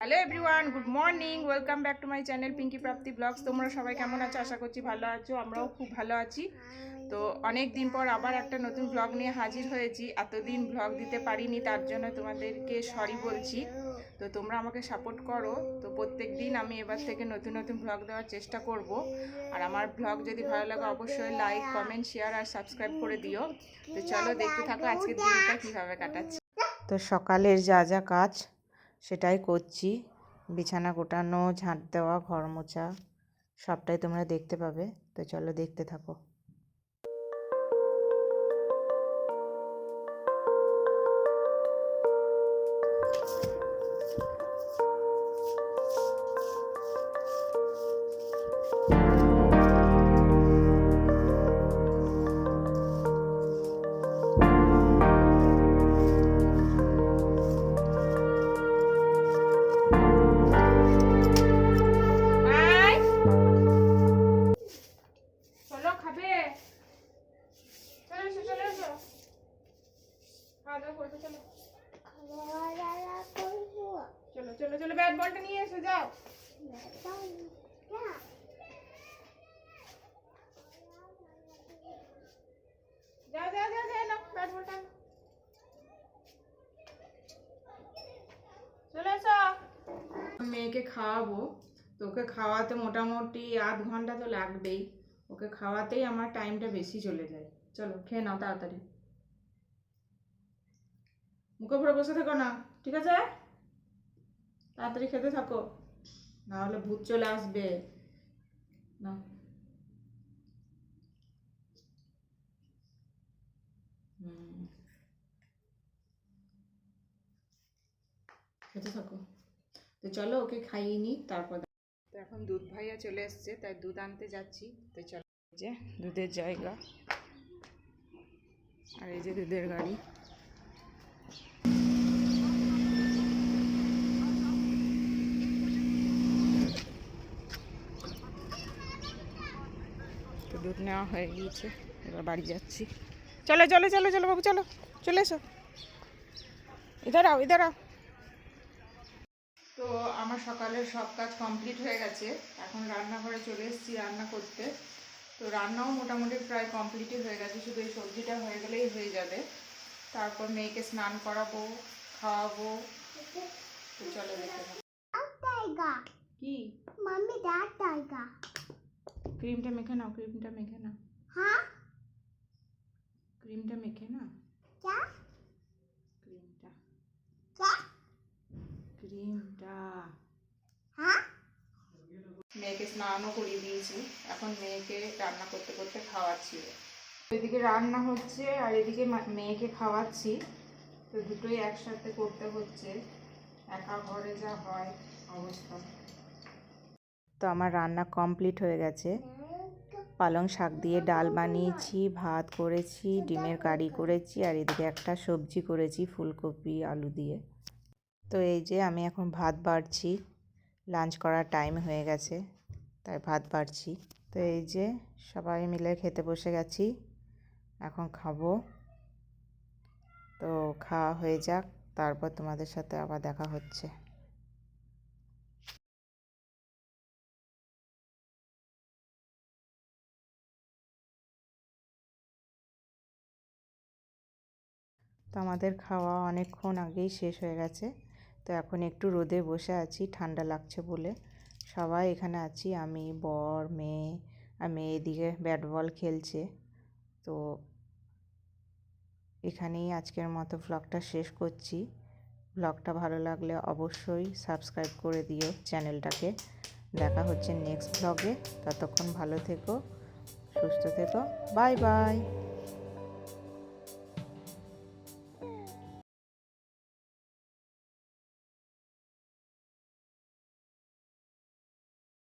Hello everyone good morning welcome back to my channel Pinki Prapti vlogs তোমরা সবাই কেমন আছো? আশা করছি ভালো আছো, আমরাও খুব ভালো আছি। তো অনেক দিন পর আবার একটা নতুন ব্লগ নিয়ে হাজির হয়েছি। এতদিন ব্লগ দিতে পারিনি, তার জন্য তোমাদেরকে সরি বলছি। তো তোমরা আমাকে সাপোর্ট করো। তো প্রত্যেক দিন আমি এবার থেকে নতুন নতুন ব্লগ দেওয়ার চেষ্টা করব। আর আমার ব্লগ যদি ভালো লাগে, অবশ্যই লাইক কমেন্ট শেয়ার আর সাবস্ক্রাইব করে দিও। তো চলো দেখতে থাকো আজকের দিনটা কীভাবে কাটাচ্ছি। তো সকালের যা যা কাজ সেটাই করছি। বিছানা গোটানো, ঝাঁট দেওয়া, ঘর মোছা, সবটাই তোমরা দেখতে পাবে। তো চলো দেখতে থাকো। খাওয়া দাওয়া করবে চলো চলো চলো চলো ব্যাট বলটা নিয়ে এসো যাও। যাও যাও যাও যাও নাও ব্যাট বলটা। চলে এসো। মেয়েকে খাওয়াবো। তো ওকে খাওয়াতে মোটামুটি আধ ঘণ্টা তো লাগবেই। ওকে খাওয়াতেই আমার টাইমটা বেশি চলে যায়। চলো খেয়ে নাও তাড়াতাড়ি। মুখে ভরে বসে থেকো না, ঠিক আছে? তাড়াতাড়ি খেতে থাকো না হলে ভূত চলে আসবে। না। খেতে থাকো। তো চলো ওকে খাইয়ে নিই তারপর তো এখন দুধ ভাইয়া চলে এসছে, তাই দুধ আনতে যাচ্ছি। তো চলো যে দুধের জায়গা। আর এই যে দুধের গাড়ি। দুধ নেওয়া হয়ে গিয়েছে। এবার বাড়ি যাচ্ছি। চলো চলো চলো চলো বাবু চলো চলে এসো। ইদারাও ইদারাও তো আমার সকালের সব কাজ কমপ্লিট হয়ে গেছে। এখন রান্নাঘরে চলে এসেছি রান্না করতে। তো রান্নাও মোটামুটি প্রায় কমপ্লিটই হয়ে গেছে। শুধু এই সবজিটা হয়ে গেলেই হয়ে যাবে। তারপর মেয়েকে স্নান করাবো খাওয়াবো। তো চলো দেখে কি? মাম্মি ডাক টাইগা ক্রিমটা মেখে নাও ক্রিমটা মেখে নাও। হ্যাঁ? ক্রিমটা মেখে না চা ক্রিমটা। চা ক্রিমটা। হ্যাঁ? মেয়েকে স্নানও করিয়ে দিয়েছি। এখন মেয়েকে রান্না করতে করতে খাওয়াচ্ছি এদিকে রান্না হচ্ছে আর এদিকে মেয়েকে খাওয়াচ্ছি। তো দুটোই একসাথে করতে হচ্ছে। একা ঘরে যা হয় অবস্থা। তো আমার রান্না কমপ্লিট হয়ে গেছে। পালং শাক দিয়ে ডাল বানিয়েছি, ভাত করেছি, ডিমের কারি করেছি, আর এদিকে একটা সবজি করেছি, ফুলকপি, আলু দিয়ে। তো এই যে আমি এখন ভাত বাড়ছি, লাঞ্চ করার টাইম হয়ে গেছে, তাই ভাত বাড়ছি। তো এই যে সবাই মিলে খেতে বসে গেছি, এখন খাব। তো খাওয়া হয়ে যাক, তারপর তোমাদের সাথে আবার দেখা হচ্ছে। তো আমাদের খাওয়া অনেকক্ষণ আগেই শেষ হয়ে গেছে। তো এখন একটু রোদে বসে আছি, ঠান্ডা লাগছে বলে। সবাই এখানে আছি, আমি, বর, মেয়ে, আর মেয়ে এদিকে ব্যাট বল খেলছে। তো এখানেই আজকের মতো ব্লগটা শেষ করছি। ব্লগটা ভালো লাগলে অবশ্যই সাবস্ক্রাইব করে দিও চ্যানেলটাকে। দেখা হচ্ছে নেক্সট ব্লগে ততক্ষণ ভালো থেকো, সুস্থ থেকো। Bye bye